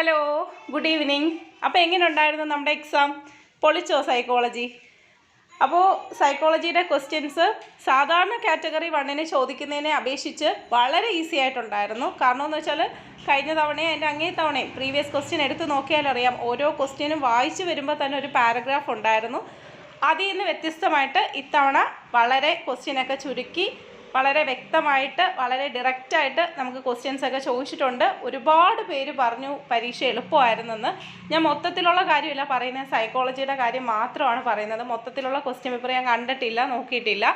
Hello good evening അപ്പോൾ എങ്ങനെ ഉണ്ടായിരുന്നു നമ്മുടെ എക്സാം പൊളിച്ചോ സൈക്കോളജി അപ്പോൾ സൈക്കോളജിയുടെ ക്വസ്റ്റ്യൻസ് സാധാരണ കാറ്റഗറി വണ്ണിനെ ചോദിക്കുന്നതിനെ അപേക്ഷിച്ച് വളരെ ഈസി ആയിട്ടുണ്ടായിരുന്നു. കാരണം എന്ന് വെച്ചാൽ കഴിഞ്ഞ തവണയും അതിന്റെ അങ്ങേ തവണയും പ്രീവിയസ് ക്വസ്റ്റ്യൻ എടുത്ത് നോക്കിയാലറിയാം ഓരോ ക്വസ്റ്റ്യനും വായിച്ചു വരുമ്പോൾ തന്നെ ഒരു പാരഗ്രാഫ് ഉണ്ടായിരുന്നു. അതിൽ നിന്ന് വ്യത്യസ്തമായിട്ട് ഇത്തവണ വളരെ ക്വസ്റ്റ്യനൊക്കെ ചുരുക്കി വളരെ വ്യക്തമായിട്ട് വളരെ ഡയറക്റ്റായിട്ട് നമുക്ക് ക്വസ്റ്റ്യൻസ് ഒക്കെ ചോദിച്ചിട്ടുണ്ട്. ഒരുപാട് പേര് പറഞ്ഞു പരീക്ഷ എളുപ്പമായിരുന്നെന്ന്. ഞാൻ മൊത്തത്തിലുള്ള കാര്യമില്ല പറയുന്നത്. സൈക്കോളജിയുടെ കാര്യം മാത്രമാണ് പറയുന്നത്. മൊത്തത്തിലുള്ള ക്വസ്റ്റ്യൻ പേപ്പർ ഞാൻ കണ്ടിട്ടില്ല നോക്കിയിട്ടില്ല.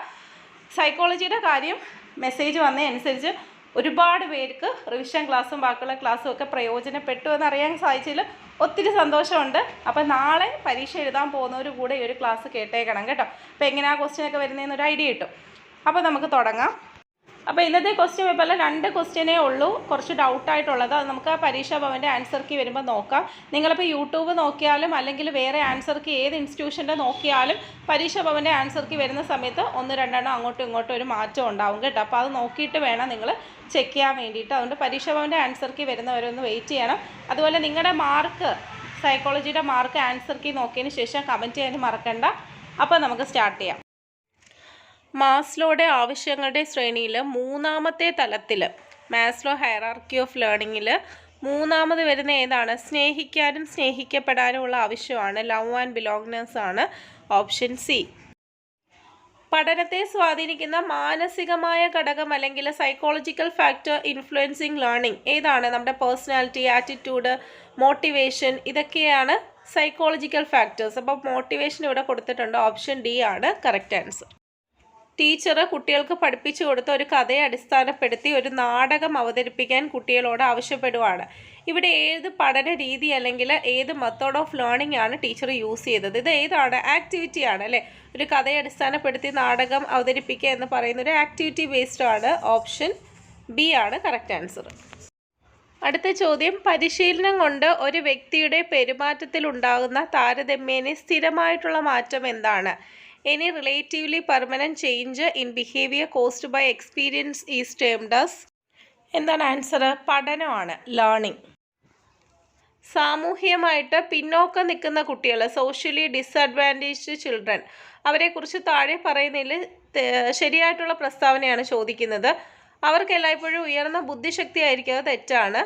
സൈക്കോളജിയുടെ കാര്യം മെസ്സേജ് വന്നതനുസരിച്ച് ഒരുപാട് പേർക്ക് റിവിഷൻ ക്ലാസ്സും ബാക്കിയുള്ള ക്ലാസ്സും ഒക്കെ പ്രയോജനപ്പെട്ടു എന്നറിയാൻ സാധിച്ചതിൽ ഒത്തിരി സന്തോഷമുണ്ട്. അപ്പം നാളെ പരീക്ഷ എഴുതാൻ പോകുന്നവർ കൂടെ ഈ ഒരു ക്ലാസ് കേട്ടേക്കണം കേട്ടോ. അപ്പോൾ എങ്ങനെയാണ് ക്വസ്റ്റ്യൻ ഒക്കെ വരുന്നതെന്ന് ഒരു ഐഡിയ കിട്ടും അപ്പോൾ നമുക്ക് തുടങ്ങാം. അപ്പോൾ ഇന്നത്തെ ക്വസ്റ്റ്യൻ പേപ്പറിൽ രണ്ട് ക്വസ്റ്റ്യനേ ഉള്ളൂ. കുറച്ച് ഡൗട്ടായിട്ടുള്ളത് അത് നമുക്ക് പരീക്ഷാ ഭവന്റെ ആൻസർ കീ വരുമ്പോൾ നോക്കാം. നിങ്ങളിപ്പോൾ യൂട്യൂബ് നോക്കിയാലും അല്ലെങ്കിൽ വേറെ ആൻസർ കീ ഏത് ഇൻസ്റ്റിറ്റ്യൂഷന്റെ നോക്കിയാലും പരീക്ഷാ ഭവന്റെ ആൻസർ കീ വരുന്ന സമയത്ത് ഒന്ന് രണ്ടെണ്ണം അങ്ങോട്ടും ഇങ്ങോട്ടും ഒരു മാറ്റം ഉണ്ടാവും കേട്ടോ. അപ്പോൾ അത് നോക്കിയിട്ട് വേണം നിങ്ങൾ ചെക്ക് ചെയ്യാൻ വേണ്ടിയിട്ട്. അതുകൊണ്ട് പരീക്ഷാ ഭവന്റെ ആൻസർ കീ വരുന്നവരൊന്ന് വെയിറ്റ് ചെയ്യണം. അതുപോലെ നിങ്ങളുടെ മാർക്ക് സൈക്കോളജിയുടെ മാർക്ക് ആൻസർ കീ നോക്കിയതിന് ശേഷം കമന്റ് ചെയ്യാൻ മറക്കണ്ട. അപ്പോൾ നമുക്ക് സ്റ്റാർട്ട് ചെയ്യാം. മാസ്ലോയുടെ ആവശ്യങ്ങളുടെ ശ്രേണിയിൽ മൂന്നാമത്തെ തലത്തിൽ മാസ്ലോ ഹയറാർക്കി ഓഫ് ലേണിങ്ങിൽ മൂന്നാമത് വരുന്ന ഏതാണ്? സ്നേഹിക്കാനും സ്നേഹിക്കപ്പെടാനുമുള്ള ആവശ്യമാണ്. ലവ് ആൻഡ് ബിലോങ്നെസ് ആണ് ഓപ്ഷൻ സി. പഠനത്തെ സ്വാധീനിക്കുന്ന മാനസികമായ ഘടകം അല്ലെങ്കിൽ സൈക്കോളജിക്കൽ ഫാക്ടർ ഇൻഫ്ലുവൻസിങ് ലേണിംഗ് ഏതാണ്? നമ്മുടെ പേഴ്സണാലിറ്റി ആറ്റിറ്റ്യൂഡ് മോട്ടിവേഷൻ ഇതൊക്കെയാണ് സൈക്കോളജിക്കൽ ഫാക്ടേഴ്സ് അപ്പോൾ മോട്ടിവേഷൻ ഇവിടെ കൊടുത്തിട്ടുണ്ട്. ഓപ്ഷൻ ഡി ആണ്. കറക്റ്റ് ആൻസർ ടീച്ചർ കുട്ടികൾക്ക് പഠിപ്പിച്ചു കൊടുത്ത ഒരു കഥയെ അടിസ്ഥാനപ്പെടുത്തി ഒരു നാടകം അവതരിപ്പിക്കാൻ കുട്ടികളോട് ആവശ്യപ്പെടുവാണ്. ഇവിടെ ഏത് പഠന രീതി അല്ലെങ്കിൽ ഏത് മെത്തേഡ് ഓഫ് ലേണിംഗ് ആണ് ടീച്ചർ യൂസ് ചെയ്തത്? ഇത് ഏതാണ്? ആക്ടിവിറ്റി ആണ് അല്ലേ? ഒരു കഥയെ അടിസ്ഥാനപ്പെടുത്തി നാടകം അവതരിപ്പിക്കുക എന്ന് പറയുന്ന ഒരു ആക്ടിവിറ്റി ബേസ്ഡ് ആണ്. ഓപ്ഷൻ ബി ആണ് കറക്റ്റ് ആൻസർ അടുത്ത ചോദ്യം. പരിശീലനം കൊണ്ട് ഒരു വ്യക്തിയുടെ പെരുമാറ്റത്തിൽ ഉണ്ടാകുന്ന താരതമ്യേന സ്ഥിരമായിട്ടുള്ള മാറ്റം എന്താണ്? Any relatively permanent change in behaviour caused by experience is termed as എന്താണ് ആൻസർ പഠനമാണ് ലേണിംഗ് സാമൂഹികമായിട്ട് പിന്നോക്കം നിൽക്കുന്ന കുട്ടികൾ സോഷ്യലി ഡിസഡ്വാന്റേജ്ഡ് ചിൽഡ്രൻ അവരെക്കുറിച്ച് താഴെ പറയുന്നതിൽ ശരിയായിട്ടുള്ള പ്രസ്താവനയാണ് ചോദിക്കുന്നത്. അവർക്ക് എല്ലായ്പ്പോഴും ഉയർന്ന ബുദ്ധിശക്തി ആയിരിക്കും അത് തെറ്റാണ്.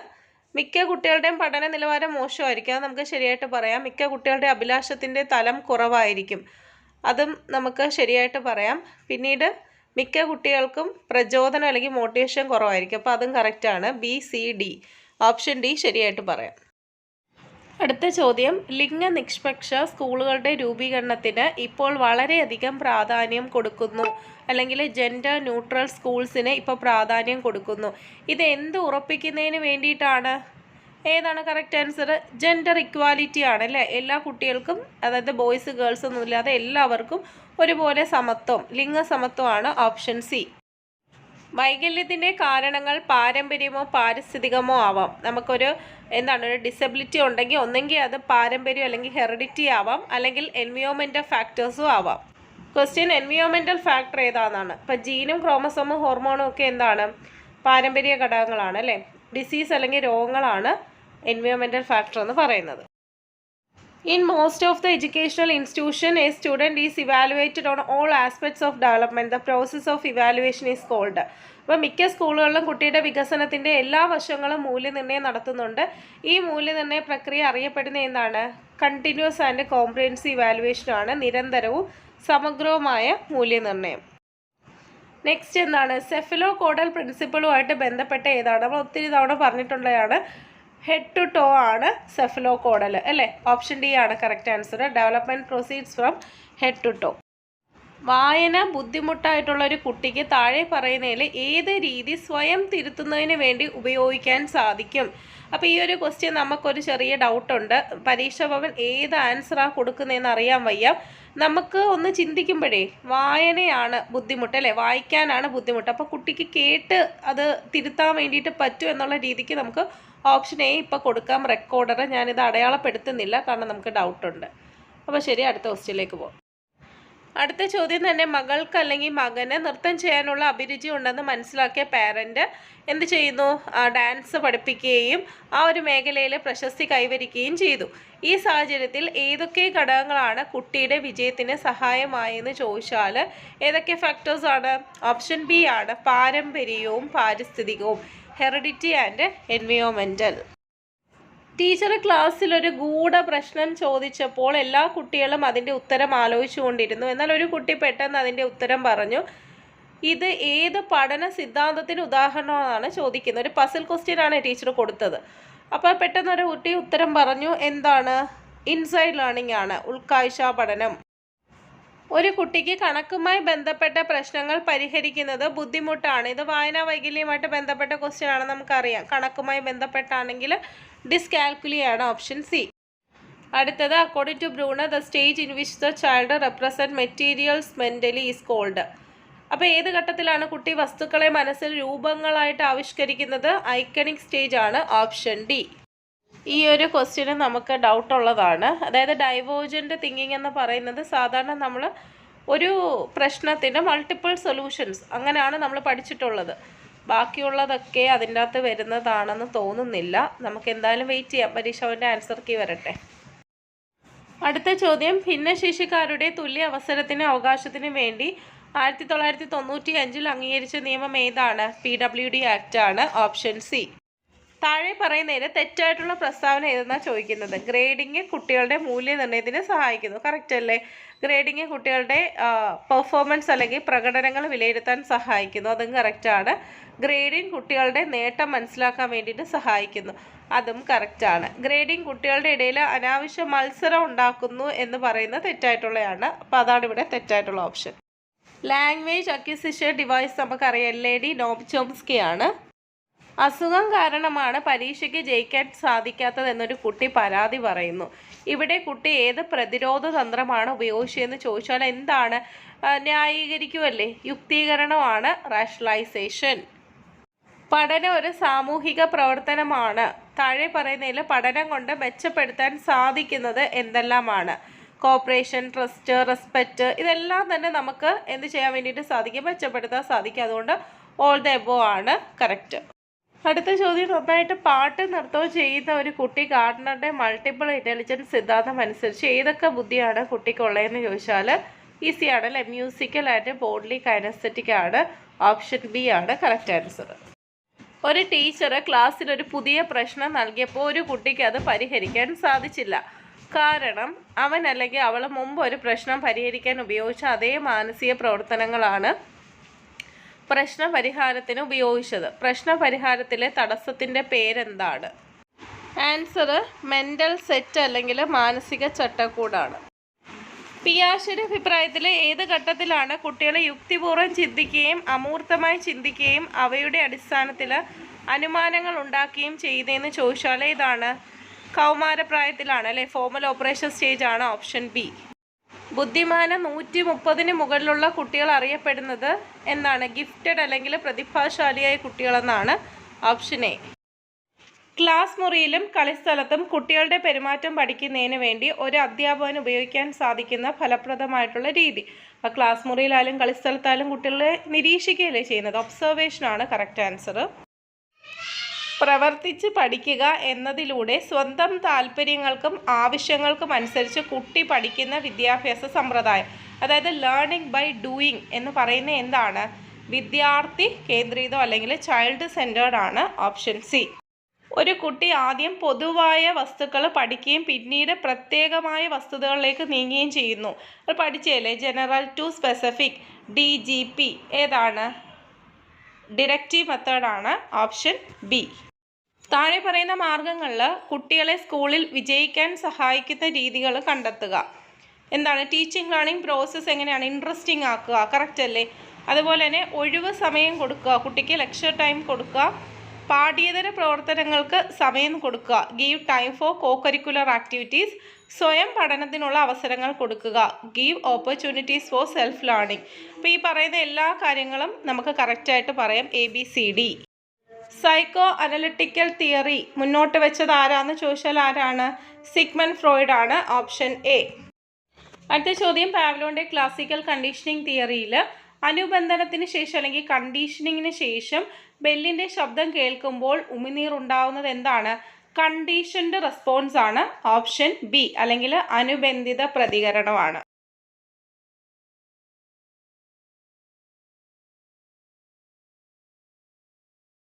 മിക്ക കുട്ടികളുടെയും പഠന നിലവാരം മോശമായിരിക്കും അത് നമുക്ക് ശരിയായിട്ട് പറയാം. മിക്ക കുട്ടികളുടെ അഭിലാഷത്തിന്റെ തലം കുറവായിരിക്കും. അതും നമുക്ക് ശരിയായിട്ട് പറയാം. പിന്നീട് മിക്ക കുട്ടികൾക്കും പ്രചോദനം അല്ലെങ്കിൽ മോട്ടിവേഷൻ കുറവായിരിക്കും. അപ്പോൾ അതും കറക്റ്റാണ് B C D option D ശരിയായിട്ട് പറയാം. അടുത്ത ചോദ്യം. ലിംഗ നിഷ്പക്ഷ സ്കൂളുകളുടെ രൂപീകരണത്തിന് ഇപ്പോൾ വളരെയധികം പ്രാധാന്യം കൊടുക്കുന്നു. അല്ലെങ്കിൽ ജെൻഡർ ന്യൂട്രൽ സ്കൂൾസിന് ഇപ്പോൾ പ്രാധാന്യം കൊടുക്കുന്നു. ഇത് എന്ത് ഉറപ്പിക്കുന്നതിന് വേണ്ടിയിട്ടാണ്? ഏതാണ് കറക്റ്റ് ആൻസർ ജെൻഡർ ഇക്വാലിറ്റി ആണ് അല്ലേ? എല്ലാ കുട്ടികൾക്കും അതായത് ബോയ്സ് ഗേൾസ് ഒന്നുമില്ലാതെ എല്ലാവർക്കും ഒരുപോലെ സമത്വം ലിംഗസമത്വമാണ് ഓപ്ഷൻ സി വൈകല്യത്തിന്റെ കാരണങ്ങൾ പാരമ്പര്യമോ പാരിസ്ഥിതികമോ ആവാം. നമുക്കൊരു എന്താണ് ഒരു ഡിസബിലിറ്റി ഉണ്ടെങ്കിൽ ഒന്നെങ്കിൽ അത് പാരമ്പര്യം അല്ലെങ്കിൽ ഹെറിഡിറ്റി ആവാം. അല്ലെങ്കിൽ എൻവിയോമെന്റൽ ഫാക്ടേഴ്സും ആവാം. ക്വസ്റ്റ്യൻ എൻവിയോമെന്റൽ ഫാക്ടർ ഏതാണെന്നാണ്. ഇപ്പം ജീനും ക്രോമസോമും ഹോർമോണും ഒക്കെ എന്താണ്? പാരമ്പര്യ ഘടകങ്ങളാണ് അല്ലേ? ഡിസീസ് അല്ലെങ്കിൽ രോഗങ്ങളാണ്. എൻവിയോമെന്റൽ ഫാക്ടർ എന്ന് പറയുന്നത്. In most of the educational institution a student is evaluated on all aspects of development the process of evaluation is called അപ്പോൾ മിക്ക സ്കൂളുകളിലും കുട്ടിയുടെ വികസനത്തിന്റെ എല്ലാ വശങ്ങളും മൂല്യനിർണയം നടത്തുന്നുണ്ട്. ഈ മൂല്യനിർണയ പ്രക്രിയ അറിയപ്പെടുന്ന എന്താണ്? കണ്ടിന്യൂസ് ആൻഡ് കോംപ്രിഹെൻസീവ് ഇവാലുവേഷൻ ആണ്. നിരന്തരവും സമഗ്രവുമായ മൂല്യനിർണയം. നെക്സ്റ്റ് എന്താണ്? സെഫിലോ കോഡൽ പ്രിൻസിപ്പിളുമായിട്ട് ബന്ധപ്പെട്ട ഏതാണ്? നമ്മൾ ഒത്തിരി തവണ പറഞ്ഞിട്ടുള്ളതാണ്. ഹെഡ് ടു ടോ ആണ് സെഫലോ കോഡൽ അല്ലേ? ഓപ്ഷൻ ഡി ആണ് correct answer development proceeds from head to toe വായന ബുദ്ധിമുട്ടായിട്ടുള്ള ഒരു കുട്ടിക്ക് താഴെ പറയുന്നതിൽ ഏത് രീതി സ്വയം തിരുത്തുന്നതിന് വേണ്ടി ഉപയോഗിക്കാൻ സാധിക്കും? അപ്പോൾ ഈ ഒരു ക്വസ്റ്റ്യൻ നമുക്കൊരു ചെറിയ ഡൗട്ടുണ്ട് പരീക്ഷ ഭവൻ ഏത് ആൻസറാണ് കൊടുക്കുന്നതെന്ന് അറിയാൻ വയ്യ. നമുക്ക് ഒന്ന് ചിന്തിക്കുമ്പോഴേ വായനയാണ് ബുദ്ധിമുട്ട് അല്ലേ? വായിക്കാനാണ് ബുദ്ധിമുട്ട്. അപ്പോൾ കുട്ടിക്ക് കേട്ട് അത് തിരുത്താൻ വേണ്ടിയിട്ട് പറ്റും എന്നുള്ള രീതിക്ക് നമുക്ക് ഓപ്ഷൻ എ ഇപ്പോൾ കൊടുക്കാം റെക്കോർഡർ ഞാനിത് അടയാളപ്പെടുത്തുന്നില്ല കാരണം നമുക്ക് ഡൗട്ടുണ്ട് അപ്പോൾ ശരി അടുത്ത ക്വസ്റ്റ്യനിലേക്ക് പോകാം അടുത്ത ചോദ്യം തന്നെ മകൾക്ക് അല്ലെങ്കിൽ മകന് നൃത്തം ചെയ്യാനുള്ള അഭിരുചി ഉണ്ടെന്ന് മനസ്സിലാക്കിയ പാരന്റ് എന്ത് ചെയ്യുന്നു? ഡാൻസ് പഠിപ്പിക്കുകയും ആ ഒരു മേഖലയിൽ പ്രശസ്തി കൈവരിക്കുകയും ചെയ്തു. ഈ സാഹചര്യത്തിൽ ഏതൊക്കെ ഘടകങ്ങളാണ് കുട്ടിയുടെ വിജയത്തിന് സഹായമായെന്ന് ചോദിച്ചാൽ ഏതൊക്കെ ഫാക്ടേഴ്സാണ് ഓപ്ഷൻ ബി ആണ് പാരമ്പര്യവും പാരിസ്ഥിതികവും. ഹെറിഡിറ്റി ആൻഡ് എൻവിയോമെന്റൽ ടീച്ചർ ക്ലാസ്സിൽ ഒരു ഗൂഢ പ്രശ്നം ചോദിച്ചപ്പോൾ എല്ലാ കുട്ടികളും അതിന്റെ ഉത്തരം ആലോചിച്ചുകൊണ്ടിരുന്നു. എന്നാൽ ഒരു കുട്ടി പെട്ടെന്ന് അതിന്റെ ഉത്തരം പറഞ്ഞു. ഇത് ഏത് പഠന സിദ്ധാന്തത്തിന് ഉദാഹരണമാണ് ചോദിക്കുന്നത്. ഒരു പസിൽ ക്വസ്റ്റ്യൻ ആണ് ടീച്ചർ കൊടുത്തത്. അപ്പോൾ പെട്ടെന്ന് ഒരു കുട്ടി ഉത്തരം പറഞ്ഞു. എന്താണ്? ഇൻസൈഡ് ലേണിംഗ് ആണ്. ഉൾക്കാഴ്ച പഠനം. ഒരു കുട്ടിക്ക് കണക്കുമായി ബന്ധപ്പെട്ട പ്രശ്നങ്ങൾ പരിഹരിക്കുന്നത് ബുദ്ധിമുട്ടാണ്. ഇത് വായനാ വൈകല്യവുമായിട്ട് ബന്ധപ്പെട്ട ക്വസ്റ്റ്യൻ ആണ് നമുക്കറിയാം. കണക്കുമായി ബന്ധപ്പെട്ടാണെങ്കിൽ ഡിസ്കാൽക്കുലിയാണ് ഓപ്ഷൻ സി അടുത്തത് according to Bruner the stage in which the child represent materials mentally is called അപ്പോൾ ഏത് ഘട്ടത്തിലാണ് കുട്ടി വസ്തുക്കളെ മനസ്സിൽ രൂപങ്ങളായിട്ട് ആവിഷ്കരിക്കുന്നത്? ഐക്കണിക് സ്റ്റേജ് ആണ് ഓപ്ഷൻ ഡി ഈ ഒരു ക്വസ്റ്റ്യന് നമുക്ക് ഡൗട്ട് ഉള്ളതാണ്. അതായത് ഡൈവേർജന്റ് തിങ്കിങ് എന്ന് പറയുന്നത് സാധാരണ നമ്മൾ ഒരു പ്രശ്നത്തിന്റെ മൾട്ടിപ്പിൾ സൊല്യൂഷൻസ് അങ്ങനെയാണ് നമ്മൾ പഠിച്ചിട്ടുള്ളത്. ബാക്കിയുള്ളതൊക്കെ അതിന്റെ അകത്ത് വരുന്നതാണെന്ന് തോന്നുന്നില്ല. നമുക്ക് എന്തായാലും വെയിറ്റ് ചെയ്യാം. പരീക്ഷ അവന്റെ ആൻസർ കീ വരട്ടെ. അടുത്ത ചോദ്യം ഭിന്നശേഷിക്കാരുടെ തുല്യ അവസരത്തിന് അവകാശത്തിന് വേണ്ടി ആയിരത്തി തൊള്ളായിരത്തി തൊണ്ണൂറ്റി അഞ്ചിൽ അംഗീകരിച്ച നിയമം ഏതാണ്? പി ഡബ്ല്യു ഡി ആക്റ്റാണ് ആണ്. ഓപ്ഷൻ സി താഴെ പറയുന്നതിന് തെറ്റായിട്ടുള്ള പ്രസ്താവന ഏതെന്നാണ് ചോദിക്കുന്നത്? ഗ്രേഡിങ് കുട്ടികളുടെ മൂല്യനിർണയത്തിന് സഹായിക്കുന്നു. കറക്റ്റ് അല്ലേ? ഗ്രേഡിങ് കുട്ടികളുടെ പെർഫോമൻസ് അല്ലെങ്കിൽ പ്രകടനങ്ങൾ വിലയിരുത്താൻ സഹായിക്കുന്നു. അതും കറക്റ്റാണ് ഗ്രേഡിംഗ് കുട്ടികളുടെ നേട്ടം മനസ്സിലാക്കാൻ വേണ്ടിയിട്ട് സഹായിക്കുന്നു. അതും കറക്റ്റാണ് ഗ്രേഡിംഗ് കുട്ടികളുടെ ഇടയിൽ അനാവശ്യ മത്സരം ഉണ്ടാക്കുന്നു എന്ന് പറയുന്നത് തെറ്റായിട്ടുള്ളതാണ്. അപ്പോൾ അതാണ് ഇവിടെ തെറ്റായിട്ടുള്ള ഓപ്ഷൻ ലാംഗ്വേജ് അക്വിസിഷൻ ഡിവൈസ് നമുക്കറിയാം. L A D Noam Chomsky ആണ്. അസുഖം കാരണമാണ് പരീക്ഷയ്ക്ക് ജയിക്കാൻ സാധിക്കാത്തതെന്നൊരു കുട്ടി പരാതി പറയുന്നു. ഇവിടെ കുട്ടി ഏത് പ്രതിരോധ തന്ത്രമാണ് ഉപയോഗിച്ചതെന്ന് ചോദിച്ചാൽ എന്താണ്? ന്യായീകരിക്കുമല്ലേ യുക്തീകരണമാണ് റാഷണലൈസേഷൻ പഠനം ഒരു സാമൂഹിക പ്രവർത്തനമാണ്. താഴെ പറയുന്നതിൽ പഠനം കൊണ്ട് മെച്ചപ്പെടുത്താൻ സാധിക്കുന്നത് എന്തെല്ലാമാണ്? കോപ്പറേഷൻ ട്രസ്റ്റ് റെസ്പെക്റ്റ് ഇതെല്ലാം തന്നെ നമുക്ക് എന്ത് ചെയ്യാൻ വേണ്ടിയിട്ട് സാധിക്കും? മെച്ചപ്പെടുത്താൻ സാധിക്കും. അതുകൊണ്ട് ഓൾ ദ എബോ ആണ് കറക്റ്റ് അടുത്ത ചോദ്യം നന്നായിട്ട് പാട്ട് നൃത്തവും ചെയ്യുന്ന ഒരു കുട്ടി ഗാർഡനറുടെ മൾട്ടിപ്പിൾ ഇന്റലിജൻസ് സിദ്ധാന്തം അനുസരിച്ച് ഏതൊക്കെ ബുദ്ധിയാണ് കുട്ടിക്കുള്ളതെന്ന് ചോദിച്ചാൽ ഈസിയാണ് അല്ലേ? മ്യൂസിക്കൽ ആൻഡ് ബോഡ്ലി കൈനസ്തറ്റിക് ആണ്. ഓപ്ഷൻ ബി ആണ് കറക്റ്റ് ആൻസർ ഒരു ടീച്ചർ ക്ലാസ്സിൽ ഒരു പുതിയ പ്രശ്നം നൽകിയപ്പോൾ ഒരു കുട്ടിക്ക് അത് പരിഹരിക്കാൻ സാധിച്ചില്ല. കാരണം അവൻ അല്ലെങ്കിൽ അവൾ മുമ്പ് ഒരു പ്രശ്നം പരിഹരിക്കാൻ ഉപയോഗിച്ച അതേ മാനസിക പ്രവർത്തനങ്ങളാണ് പ്രശ്ന പരിഹാരത്തിന് ഉപയോഗിച്ചത്. പ്രശ്ന പരിഹാരത്തിലെ തടസ്സത്തിന്റെ പേരെന്താണ്? ആൻസർ മെന്റൽ സെറ്റ് അല്ലെങ്കിൽ മാനസിക ചട്ടക്കൂടാണ്. പിയാഷിയുടെ അഭിപ്രായത്തിൽ ഏത് ഘട്ടത്തിലാണ് കുട്ടികൾ യുക്തിപൂർവം ചിന്തിക്കുകയും അമൂർത്തമായി ചിന്തിക്കുകയും അവയുടെ അടിസ്ഥാനത്തിൽ അനുമാനങ്ങൾ ഉണ്ടാക്കുകയും ചെയ്തതെന്ന് ചോദിച്ചാൽ ഏതാണ് കൗമാരപ്രായത്തിലാണ് അല്ലേ? ഫോമൽ ഓപ്പറേഷൻ സ്റ്റേജ് ആണ് ഓപ്ഷൻ ബി. ബുദ്ധിമാനം നൂറ്റി മുപ്പതിന് മുകളിലുള്ള കുട്ടികൾ അറിയപ്പെടുന്നത് എന്താണ് ഗിഫ്റ്റഡ് അല്ലെങ്കിൽ പ്രതിഭാശാലിയായ കുട്ടികളെന്നാണ് ഓപ്ഷൻ എ. ക്ലാസ് മുറിയിലും കളിസ്ഥലത്തും കുട്ടികളുടെ പെരുമാറ്റം പഠിക്കുന്നതിന് വേണ്ടി ഒരു അധ്യാപകന് ഉപയോഗിക്കാൻ സാധിക്കുന്ന ഫലപ്രദമായിട്ടുള്ള രീതി. അപ്പോൾ ക്ലാസ് മുറിയിലായാലും കളിസ്ഥലത്തായാലും കുട്ടികളെ നിരീക്ഷിക്കുകയല്ലേ ചെയ്യുന്നത്? ഒബ്സർവേഷനാണ് കറക്റ്റ് ആൻസർ പ്രവർത്തിച്ച് പഠിക്കുക എന്നതിലൂടെ സ്വന്തം താല്പര്യങ്ങൾക്കും ആവശ്യങ്ങൾക്കും അനുസരിച്ച് കുട്ടി പഠിക്കുന്ന വിദ്യാഭ്യാസ സമ്പ്രദായം അതായത് ലേണിംഗ് ബൈ ഡൂയിങ് എന്ന് പറയുന്ന എന്താണ്? വിദ്യാർത്ഥി കേന്ദ്രീതോ അല്ലെങ്കിൽ ചൈൽഡ് സെന്റേർഡ് ആണ് ഓപ്ഷൻ സി ഒരു കുട്ടി ആദ്യം പൊതുവായ വസ്തുക്കൾ പഠിക്കുകയും പിന്നീട് പ്രത്യേകമായ വസ്തുതകളിലേക്ക് നീങ്ങുകയും ചെയ്യുന്നു. അത് പഠിച്ചല്ലേ general to specific D G P ഏതാണ്? ഡിറക്റ്റീവ് മെത്തേഡാണ് ഓപ്ഷൻ ബി താഴെ പറയുന്ന മാർഗങ്ങളിൽ കുട്ടികളെ സ്കൂളിൽ വിജയിക്കാൻ സഹായിക്കുന്ന രീതികൾ കണ്ടെത്തുക. എന്താണ്? ടീച്ചിങ് ലേണിംഗ് പ്രോസസ്സ് എങ്ങനെയാണ്? ഇൻട്രസ്റ്റിംഗ് ആക്കുക. കറക്റ്റ് അല്ലേ? അതുപോലെ തന്നെ ഒഴിവ് സമയം കൊടുക്കുക. കുട്ടിക്ക് ലെക്ചർ ടൈം കൊടുക്കുക. പാഠ്യേതര പ്രവർത്തനങ്ങൾക്ക് സമയം കൊടുക്കുക. Give time for co curricular activities സ്വയം പഠനത്തിനുള്ള അവസരങ്ങൾ കൊടുക്കുക. Give opportunities for self learning അപ്പോൾ ഈ പറയുന്ന എല്ലാ കാര്യങ്ങളും നമുക്ക് കറക്റ്റായിട്ട് പറയാം. A B C D psycho analytical theory മുന്നോട്ട് വെച്ചത് ആരാന്ന് ചോദിച്ചാൽ ആരാണ്? സിഗ്മൻ ഫ്രോയിഡ് ആണ് ഓപ്ഷൻ എ. അടുത്ത ചോദ്യം പാവ്ലോന്റെ ക്ലാസിക്കൽ കണ്ടീഷനിങ് തിയറിയിൽ അനുബന്ധനത്തിന് ശേഷം അല്ലെങ്കിൽ കണ്ടീഷനിങ്ങിന് ശേഷം ബെല്ലിന്റെ ശബ്ദം കേൾക്കുമ്പോൾ ഉമിനീർ ഉണ്ടാവുന്നത് എന്താണ്? കണ്ടീഷൻഡ് റെസ്പോൺസ് ആണ് ഓപ്ഷൻ ബി അല്ലെങ്കിൽ അനുബന്ധിത പ്രതികരണമാണ്.